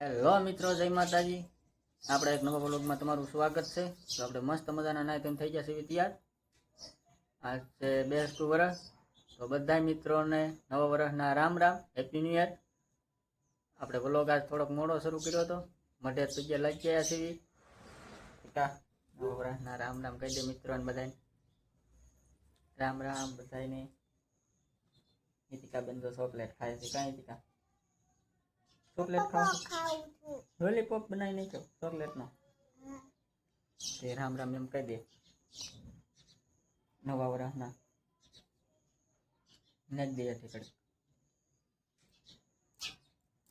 Hello મિત્રો, જય માતાજી. આપણે એક નવા બ્લોગમાં તમારું સ્વાગત છે. તો આપણે મસ્ત મજાના નાય તેમ થઈ જશે તૈયાર આજ છે બેસ્ટ વરસ. તો બધા મિત્રોને નવા વર્ષના Ram Ram happy new year આપણે બ્લોગ આજ થોડોક મોડો શરૂ કર્યો હતો. મઢે જગ્યા લાગી ગયા છીએ. નવા વર્ષના રામ રામ કહી દે મિત્રોને બધાને રામ રામ બધાને નીતિકા તો ચોકલેટ ખાય છે, કાંઈ નીતિકા ચોકલેટ ખાવ. લોલીપોપ બનાવી નાખ્યો ચોકલેટ નો તે રામ રામ એમ કહી દે. નવા વર્ષના નાખ દે હતી કડી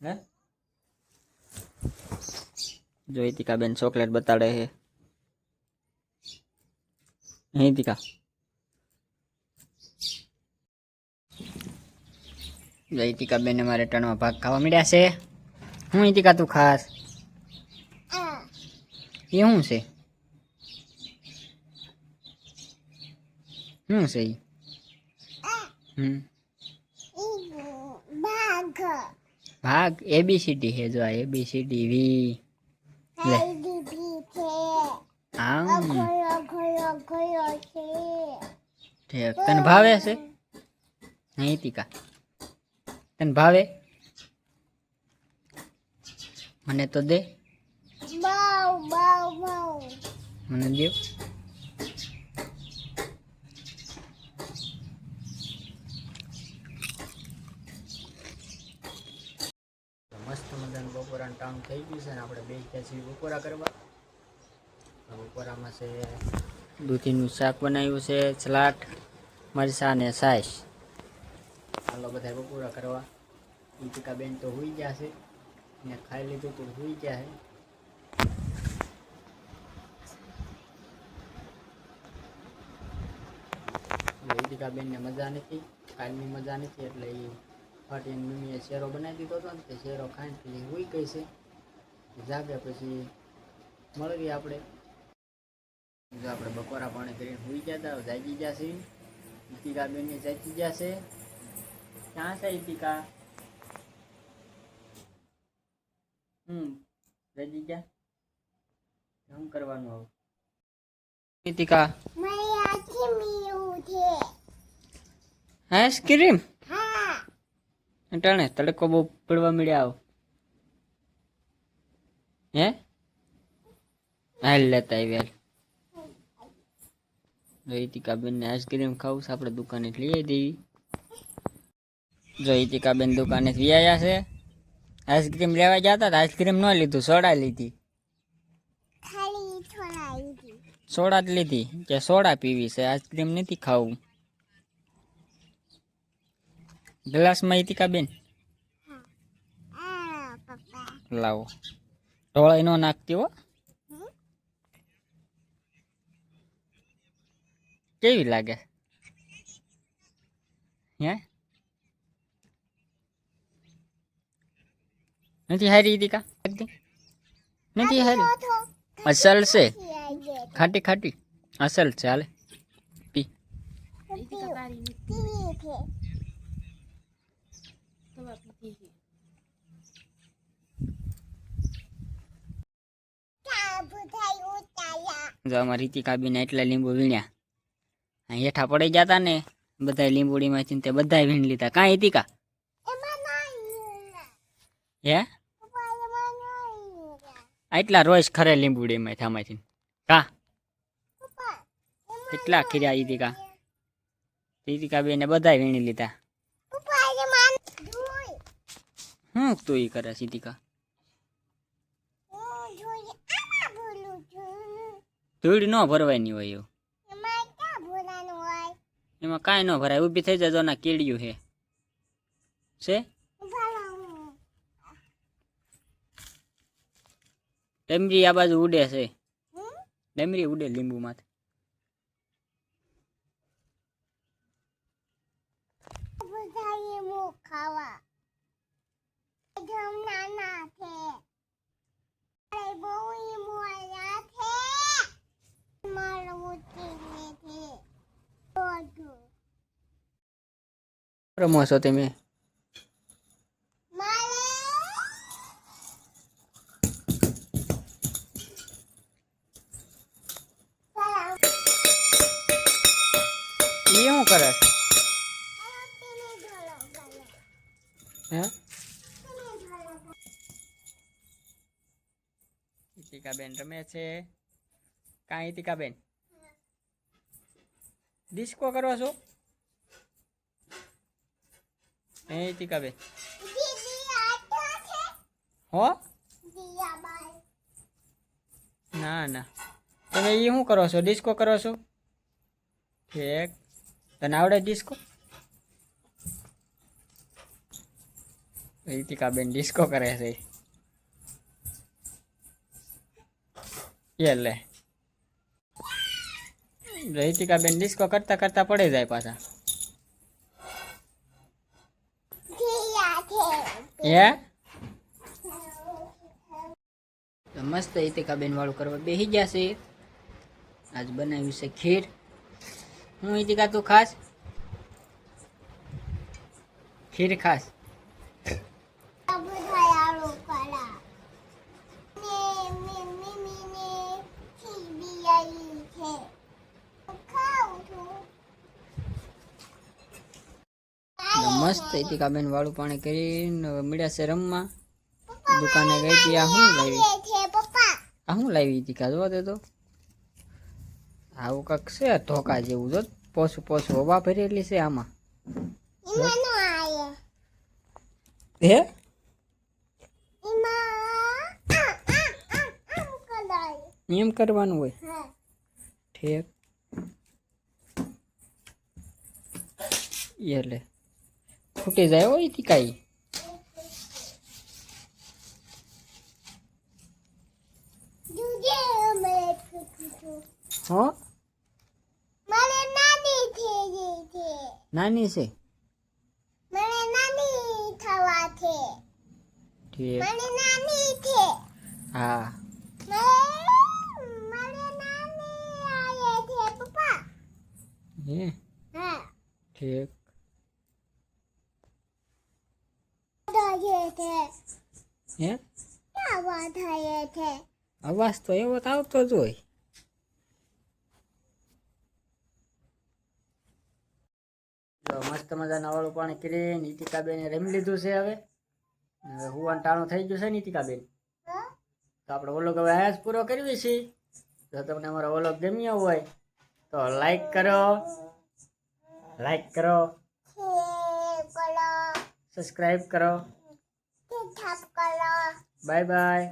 હે? જો ઈતિકા બેન ચોકલેટ બતાડે છે. હે ઈતિકા? જો ઈતિકા બેન મારે ટણમાં ભાગ ખાવા મળ્યા છે. હું ઈતિકા તું ખાસ? એ શું છે? શું છે એ હમ. ભાગ એબીસીડી છે જો આ એબીસીડી વી લે. આમ. તને ભાવે છે નહીં ટીકા તને ભાવે? મને તો દે. મને દેવ મસ્ત મજાનું બપોરાનું ટાણું થઈ ગયું છે ને આપણે બે ગયા છીએ બપોરા કરવા. બપોરામાં છે દૂધીનું શાક બનાવ્યું છે સલાડ મરચાં ને સાઈસ. હાલો બધા બપોરા કરવા. ઈતિકા બેન તો હોઈ ગયા છે. ને ખાઈ લીધું તો હુઈ ગયા છે ઈતિકા બેનને મજા નથી કાલની મજા નથી એટલે એ ફાટીને મમ્મીએ શેરો બનાવી દીધો હતો ને તે શેરો ખાઈને પછી હુઈ ગઈ છે જાગે પછી મળીએ આપણે જો આપણે બપોરા પાણી કરીને હુઈ ગયા હતા જાગી ગયા છે ઈતિકા બેનને જાગી ગયા છે ક્યાં છે ઈતિકા હમ શું કરવાનું આઈસ્ક્રીમ અટાણે તડકો બહુ પડવા મળ્યા આવ. હે? હાલ લેતા આવ્યા જોઈતિકા બેન ને આઈસ્ક્રીમ ખાવું છે આપણે દુકાને લઈ આવી દેવી. જોઈતિકા બેન દુકાને લઈ આવ્યા છે આઈસ્ક્રીમ લેવા જતા હતા આઈસ્ક્રીમ ન લીધું સોડા લીધી. સોડા જ લીધી કે સોડા પીવી છે આઈસ્ક્રીમ નથી ખાવું. ગ્લાસમાં ઇતિકા બેન? લાવો. ઢોળાઈ નો નાખતી હો. કેવી લાગે? હે? નથી હારી દીકા નથી હારી અસલ છે ખાટી ખાટી અસલ છે હાલે પી જો અમારી રીતિકા બીને એટલા લીંબુ વીણ્યા હેઠા પડી જતા ને બધા લીંબુડીમાંથી તે બધા વીણ લીધા કાંઈ રીતિકા હે એટલા રોજ ખરે લીંબુડીમાંથી આમાંથી કા? કેટલા ખીર્યા રીતિકા રીતિકા બેને બધા વીણી લીધા. હું તું ઈ કરે સીતિકા ધૂળ ન ભરવાની હોય એવું. એમાં કાંઈ ન ભરાય, ઊભી થઈ જજો ના કેળિયું હે. છે? ડમરી આ બાજુ ઉડે છે. ડમરી ઉડે લીંબુ માંથી રમો છો તમે? કરે? હે? ઈતિકાબેન રમે છે. કાં ઈતિકાબેન ડિસ્કો કરો છો? આટો છે હો? ના ના. તમે એ શું કરો છો? ડિસ્કો કરો છો? ઠીક તને આવડે ડિસ્કો ઈતિકાબેન ડિસ્કો કરે છે. એ લે. રૈતિકાબેન ડિસ્કો કરતા કરતા પડે જાય પાછા. હે? તો મસ્ત ઈતિકાબેન વાળું કરવા બેસી ગયા છે. આજ બનાવ્યું છે ખીર. હું ઇતિકા તું ખાસ? ખીર ખાસ. મસ્ત યારો કરા ને મે મે મે ને ટીવી આવી છે ખાઉં છું તો મસ્ત ઈતિકાબેન વાળું પાણી કરીને મળ્યા છે રમવા. દુકાને ગઈ હતી આ શું લાવી? આ શું લાવી ઇતિકા જોવા દે તો. આવું કાંક છે ધોકા જેવું. જો પોસું પોસું હવા ભરેલી છે આમાં. હે? એમાં કરવાનું હોય? ઠેક. એટલે. ફૂટી જાય હોય તી કાંઈ. હો મને નાની થઈ ગઈ છે નાની છે? મને નાની થવા છે ઠીક. મને નાની છે. હા. ઠીક. હે? અવાજ તો એવો આવતો જ હોય. જો મસ્ત મજાના વાળું પાણી કરીને નીતિકાબેને રમી લીધું છે હવે. હવે હુવાન ટાણું થઈ ગયું છે નીતિકાબેન. તો આપણે વ્લોગ હવે આયાસ જ પૂરો કરવી છે. જો તમને અમારો વ્લોગ ગમ્યો હોય તો લાઈક કરો લાઈક કરો સબસ્ક્રાઈબ કરો. તે બાય બાય